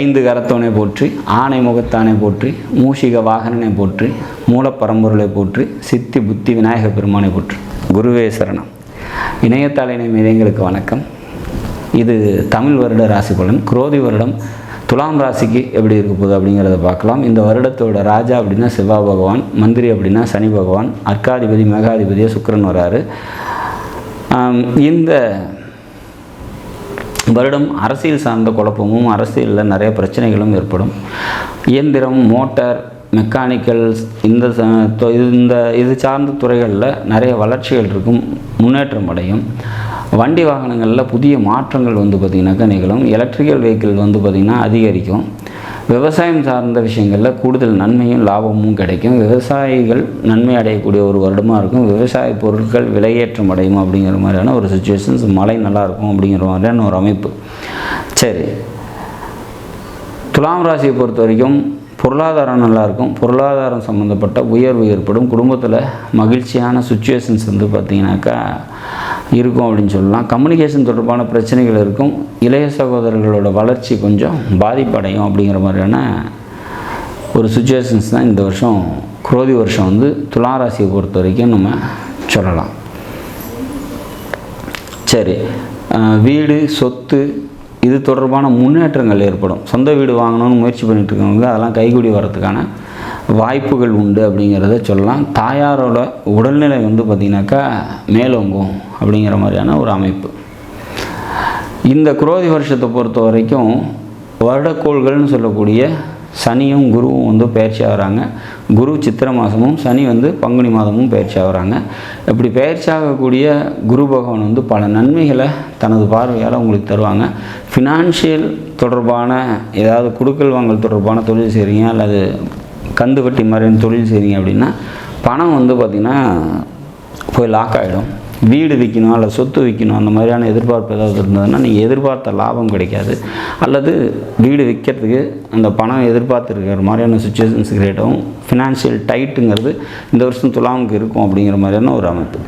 ஐந்து கரத்தோனை போற்றி ஆனை முகத்தானை போற்றி மூஷிக வாகனனை போற்றி மூலப்பரம்பொருளை போற்றி சித்தி புத்தி விநாயக பெருமானை போற்றி. குருவே சரணம். இணையத்தாளினை மீதங்களுக்கு வணக்கம். இது தமிழ் வருட ராசி பலன். குரோதி வருடம் துலாம் ராசிக்கு எப்படி இருக்க போகுது அப்படிங்கிறத பார்க்கலாம். இந்த வருடத்தோட ராஜா அப்படின்னா சிவா பகவான் மந்திரி அப்படின்னா சனி பகவான் அர்க்காதிபதி மேகாதிபதியாக சுக்கிரன் வராரு. இந்த வருடம் அரசியல் சார்ந்த குழப்பமும் அரசியலில் நிறைய பிரச்சனைகளும் ஏற்படும். இயந்திரம் மோட்டார் மெக்கானிக்கல் இந்த இந்த இது சார்ந்த துறைகளில் நிறைய வளர்ச்சிகள் இருக்கும் முன்னேற்றம் அடையும். வண்டி வாகனங்களில் புதிய மாற்றங்கள் வந்து பார்த்திங்கனாக்கா நிகழும். எலக்ட்ரிக்கல் வெஹிக்கிள் வந்து பார்த்திங்கன்னா அதிகரிக்கும். விவசாயம் சார்ந்த விஷயங்களில் கூடுதல் நன்மையும் லாபமும் கிடைக்கும். விவசாயிகள் நன்மை அடையக்கூடிய ஒரு வருடமாக இருக்கும். விவசாய பொருட்கள் விலையேற்றம் அடையும் அப்படிங்கிற மாதிரியான ஒரு சுச்சுவேஷன்ஸ் மழை நல்லாயிருக்கும் அப்படிங்கிற மாதிரியான ஒரு அமைப்பு. சரி. துலாம் ராசியை பொறுத்த வரைக்கும் பொருளாதாரம் நல்லாயிருக்கும் பொருளாதாரம் சம்மந்தப்பட்ட உயர்வு ஏற்படும். குடும்பத்தில் மகிழ்ச்சியான சுச்சுவேஷன்ஸ் வந்து பார்த்திங்கனாக்கா இருக்கும் அப்படின்னு சொல்லலாம். கம்யூனிகேஷன் தொடர்பான பிரச்சனைகள் இருக்கும். இளைய சகோதரர்களோட வளர்ச்சி கொஞ்சம் பாதிப்படையும் அப்படிங்கிற மாதிரியான ஒரு சுச்சுவேஷன்ஸ் தான் இந்த வருஷம் குரோதி வருஷம் வந்து துலா ராசியை பொறுத்த வரைக்கும் நம்ம சொல்லலாம். சரி. வீடு சொத்து இது தொடர்பான முன்னேற்றங்கள் ஏற்படும். சொந்த வீடு வாங்கணும்னு முயற்சி பண்ணிகிட்டு இருக்கவங்க அதெல்லாம் கைகூடி வர்றதுக்கான வாய்ப்புகள் உண்டு அப்படிங்கிறத சொல்லலாம். தாயாரோட உடல்நிலை வந்து பார்த்திங்கனாக்கா மேலோங்கும் அப்படிங்கிற மாதிரியான ஒரு அமைப்பு. இந்த குரோதி வருஷத்தை பொறுத்த வரைக்கும் வருடக்கோள்கள்னு சொல்லக்கூடிய சனியும் குருவும் வந்து பயிற்சி ஆகிறாங்க. குரு சித்திரை மாதமும் சனி வந்து பங்குனி மாதமும் பயிற்சி ஆகிறாங்க. இப்படி பயிற்சி ஆகக்கூடிய குரு பகவான் வந்து பல நன்மைகளை தனது பார்வையால் உங்களுக்கு தருவாங்க. ஃபினான்ஷியல் தொடர்பான ஏதாவது குடுக்கல் வாங்கல் தொடர்பான தொழில் செய்கிறீங்க அல்லது கந்து வட்டி மாதிரியான தொழில் செய்கிறீங்க அப்படின்னா பணம் வந்து பார்த்திங்கன்னா போய் லாக் ஆகிடும் வீடு விற்கணும் அல்லது சொத்து விற்கணும் அந்த மாதிரியான எதிர்பார்ப்பு ஏதாவது இருந்ததுன்னா நீங்கள் எதிர்பார்த்த லாபம் கிடைக்காது. அல்லது வீடு விற்கிறதுக்கு அந்த பணம் எதிர்பார்த்துருக்கிற மாதிரியான சுச்சுவேஷன்ஸ் கிரியேட் ஆகும். ஃபினான்ஷியல் டைட்டுங்கிறது இந்த வருஷம் துலாமுக்கு இருக்கும் அப்படிங்கிற மாதிரியான ஒரு அமைப்பு.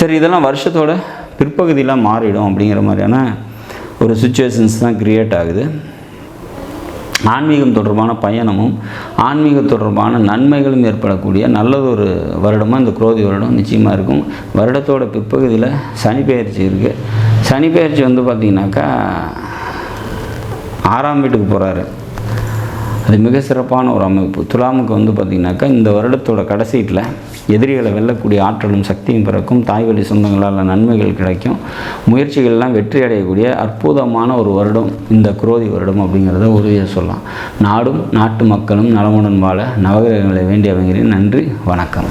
சரி இதெல்லாம் வருஷத்தோட பிற்பகுதியெலாம் மாறிடும் அப்படிங்கிற மாதிரியான ஒரு சுச்சுவேஷன்ஸ் தான் க்ரியேட் ஆகுது. ஆன்மீகம் தொடர்பான பயணமும் ஆன்மீக தொடர்பான நன்மைகளும் ஏற்படக்கூடிய நல்லதொரு வருடமாக இந்த குரோதி வருடம் நிச்சயமாக இருக்கும். வருடத்தோட பிற்பகுதியில் சனி பயிற்சி இருக்குது சனி பயிற்சி வந்து பார்த்திங்கனாக்கா ஆறாம் வீட்டுக்கு போகிறாரு அது மிக சிறப்பான ஒரு அமைப்பு. துலாமுக்கு வந்து பார்த்திங்கனாக்கா இந்த வருடத்தோட கடைசீட்டில் எதிரிகளை வெல்லக்கூடிய ஆற்றலும் சக்தியும் பிறக்கும். தாய் வழி சொந்தங்களால் நன்மைகள் கிடைக்கும். முயற்சிகள்லாம் வெற்றி அடையக்கூடிய அற்புதமான ஒரு வருடம் இந்த குரோதி வருடம் அப்படிங்கிறத உறுதியாக சொல்லலாம். நாடும் நாட்டு மக்களும் நலமுடன் வாழ நவகிரகங்களை வேண்டி நன்றி வணக்கம்.